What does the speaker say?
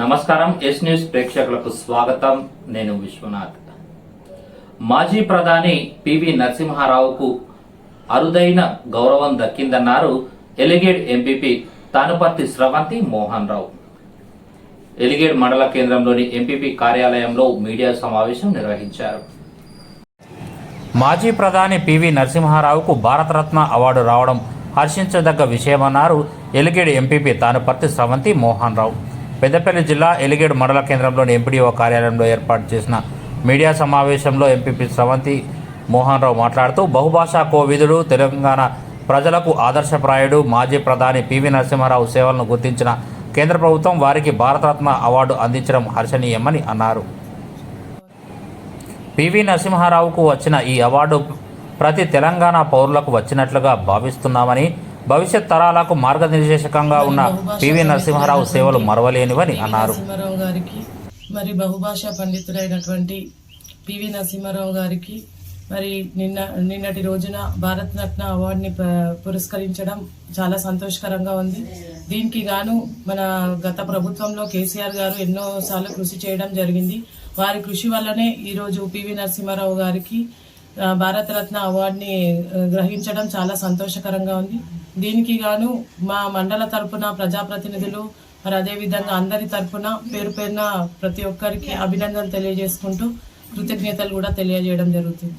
నమస్కారం yes news ప్రేక్షకులకు స్వాగతం. నేను విశ్వనాథ్. మాజీ ప్రధాని పివి నరసింహారావుకు అరుదైన గౌరవం దక్కిందన్నారు ఎలిగేడ్ ఎంపీపీ తానుపర్తి స్రవంతి మోహన్ రావు. ఎలిగేడ్ మండల కేంద్రంలోని ఎంపీపీ కార్యాలయంలో మీడియా సమావేశం నిర్వహించారు. మాజీ ప్రధాని పివి నరసింహారావుకు భారతరత్న అవార్డు రావడం హర్షించదగ్గ విషయమన్నారు ఎలిగేడ్ ఎంపీపీ తానుపర్తి స్రవంతి మోహన్ రావు. పెద్దపల్లి జిల్లా ఎలిగేడు మండల కేంద్రంలోని ఎంపీడీఓ కార్యాలయంలో ఏర్పాటు చేసిన మీడియా సమావేశంలో ఎంపీపీ స్రవంతి మోహన్ రావు మాట్లాడుతూ బహుభాషా కోవిదుడు తెలంగాణ ప్రజలకు ఆదర్శప్రాయుడు మాజీ ప్రధాని పివి నరసింహారావు సేవలను గుర్తించిన కేంద్ర ప్రభుత్వం వారికి భారతరత్న అవార్డు అందించడం హర్షణీయమని అన్నారు. పివి నరసింహారావుకు వచ్చిన ఈ అవార్డు ప్రతి తెలంగాణ పౌరులకు వచ్చినట్లుగా భావిస్తున్నామని భవిష్యత్ తరాలకు మార్గనిర్దేశకంగా ఉన్న పివి నరసింహారావు సేవలు మరవలేనివని అన్నారు. గారికి మరి బహుభాషా పండితుడైనటువంటి పివి నరసింహారావు గారికి మరి నిన్న నిన్నటి రోజున భారత్ రత్న అవార్డుని పురస్కరించడం చాలా సంతోషకరంగా ఉంది. దీనికి గాను మన గత ప్రభుత్వంలో కేసీఆర్ గారు ఎన్నో సార్లు కృషి చేయడం జరిగింది. వారి కృషి వల్లనే ఈరోజు పివి నరసింహారావు గారికి భారతరత్న అవార్డుని గ్రహించడం చాలా సంతోషకరంగా ఉంది. దీనికి గాను మా మండల తరపున ప్రజాప్రతినిధులు మరి అదేవిధంగా అందరి తరపున పేరు పేరున ప్రతి ఒక్కరికి అభినందనలు తెలియజేసుకుంటూ కృతజ్ఞతలు కూడా తెలియజేయడం జరుగుతుంది.